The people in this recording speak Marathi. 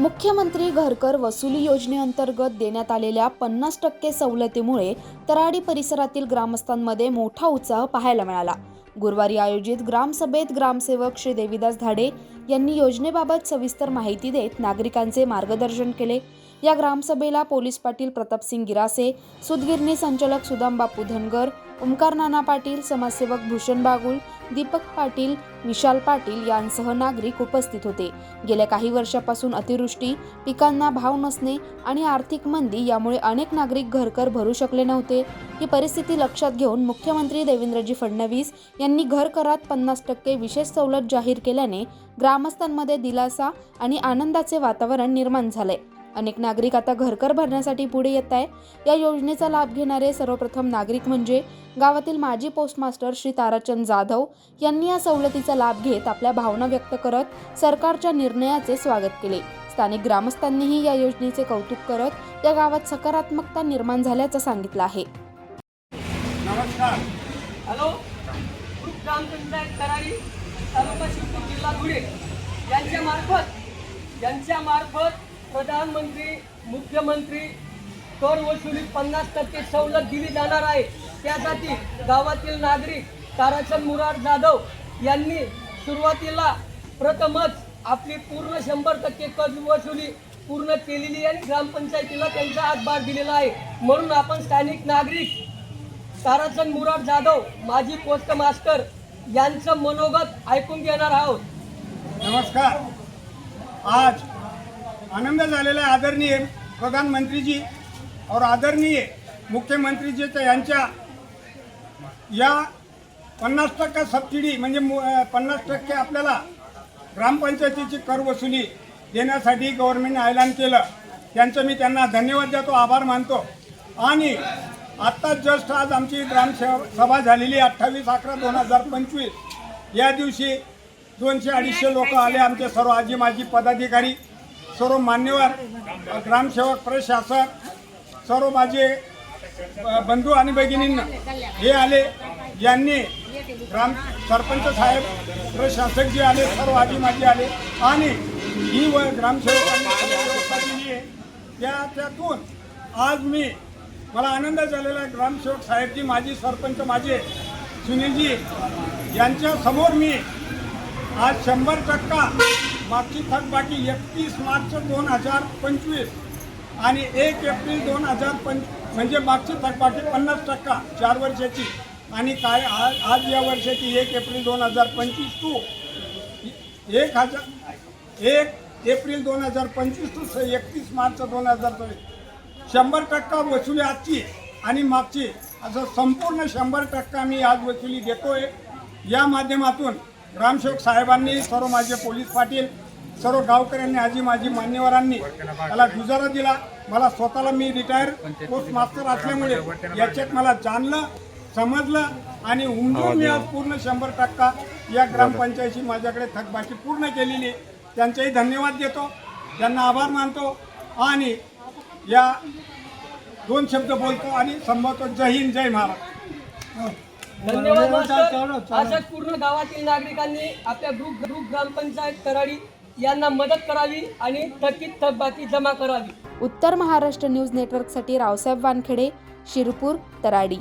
मुख्यमंत्री घरकर वसुली योजनेअंतर्गत देण्यात आलेल्या पन्नास टक्के सवलतीमुळे तराडी परिसरातील ग्रामस्थांमध्ये मोठा उत्साह पाहायला मिळाला. गुरुवारी आयोजित ग्रामसभेत ग्रामसेवक श्री देविदास धाडे यांनी योजनेबाबत सविस्तर माहिती देत नागरिकांचे मार्गदर्शन केले. या ग्रामसभेला पोलीस पाटील प्रतापसिंग गिरासे सुदगिरणी संचालक सुदाम बापू धनगर ओंकार नाना पाटील समाजसेवक भूषण बागुल दीपक पाटील विशाल पाटील यांसह नागरिक उपस्थित होते. गेल्या काही वर्षापासून अतिवृष्टी पिकांना भाव नसणे आणि आर्थिक मंदी यामुळे अनेक नागरिक घरकर भरू शकले नव्हते. ही परिस्थिती लक्षात घेऊन मुख्यमंत्री देवेंद्रजी फडणवीस यांनी घर करात पन्नास टक्के विशेष सवलत जाहीर केल्याने ग्रामस्थांमध्ये दिलासा आणि आनंदाचे वातावरण निर्माण झाले. अनेक नागरिक आता घरकर भरण्यासाठी पुढे येत आहे या योजनेचा लाभ घेणारे सर्वप्रथम नागरिक म्हणजे गावातील माजी पोस्टमास्टर श्री ताराचंद जाधव यांनी या सवलतीचा लाभ घेत आपल्या भावना व्यक्त करत सरकारच्या निर्णयाचे स्वागत केले. स्थानिक ग्रामस्थांनीही या योजनेचे कौतुक करत या गावात सकारात्मकता निर्माण झाल्याचं सांगितलं आहे. नमस्कार. हॅलो. ग्रुप ग्रामपंचायत करारी तालुका शिवपूर जिल्हा धुळे यांच्या मार्फत यांच्या मार्फत प्रधानमंत्री मुख्यमंत्री कर वसुलीत पन्नास टक्के सवलत दिली जाणार आहे. त्यासाठी गावातील नागरिक ताराचंद मुरार जाधव यांनी सुरुवातीला प्रथमच आपली पूर्ण शंभर टक्के कर वसुली पूर्ण केलेली आणि ग्रामपंचायतीला त्यांचा हातभार दिलेला आहे. म्हणून आपण स्थानिक नागरिक ताराचंद मुरार जाधव माजी पोस्ट मास्टर यांचं मनोगत ऐकून घेणार आहोत. नमस्कार. आज आनंद झालेला आहे आदरणीय प्रधानमंत्रीजी और आदरणीय मुख्यमंत्रीजी तर यांच्या या पन्नास टक्का सबसिडी म्हणजे मु- पन्नास टक्के आपल्याला ग्रामपंचायतीची कर वसुली देण्यासाठी गव्हर्नमेंटने ऐलान केलं. त्यांचं मी त्यांना धन्यवाद देतो आभार मानतो. आणि आत्ताच जस्ट आज आमची ग्रामसभा सभा झालेली अठ्ठावीस अकरा दोन हजार पंचवीस. या दिवशी दोनशे अडीचशे लोक आले आमचे सर्व आजी माजी पदाधिकारी सर्व मान्यवर ग्रामसेवक प्रशासक सर्व माझे बंधू आणि भगिनींना. हे आले यांनी ग्राम सरपंच साहेब प्रशासक जे आले सर्व आजी माजी आले आणि ही व ग्रामसेवकांनी आहे त्या त्यातून आज मी मला आनंद झालेला आहे. ग्रामसेवक साहेबजी माजी सरपंच माझे सुनीलजी यांच्यासमोर मी आज शंभर टक्का मागची थकबाकी एकतीस मार्च दोन हजार पंचवीस आणि एक एप्रिल दोन हजार पंच म्हणजे मागची थकबाकी पन्नास टक्का चार वर्षाची आणि काय आज आज या वर्षाची एक एप्रिल दोन हजार पंचवीस टू एक हजार एक एप्रिल दोन हजार पंचवीस टू एकतीस मार्च दोन हजार चोवीस. शंभर टक्का वसुली आजची आणि मागची असं संपूर्ण शंभर टक्का मी आज वसुली देतोय. या माध्यमातून ग्रामसेवक साहेबांनी सर्व माझे पोलीस पाटील सर्व गावकऱ्यांनी आजी माझी मान्यवरांनी मला गुजारा दिला. मला स्वतःला मी रिटायर पोस्ट मास्टर असल्यामुळे याच्यात मला जाणलं समजलं आणि उमजून मी आज पूर्ण शंभर टक्का या ग्रामपंचायतीची माझ्याकडे थकबाकी पूर्ण केलेली त्यांचाही धन्यवाद देतो. त्यांना आभार मानतो आणि या दोन शब्द बोलतो आणि संभवतो जय हिंद जय महाराज धन्यवाद अशाच पूर्ण गावातील नागरिकांनी आपल्या ग्रुप ग्रुप ग्रामपंचायत कराडी यांना मदत करावी आणि थकीत थकबाकी जमा करावी. उत्तर महाराष्ट्र न्यूज नेटवर्कसाठी रावसाहेब वानखेडे शिरपूर तराडी.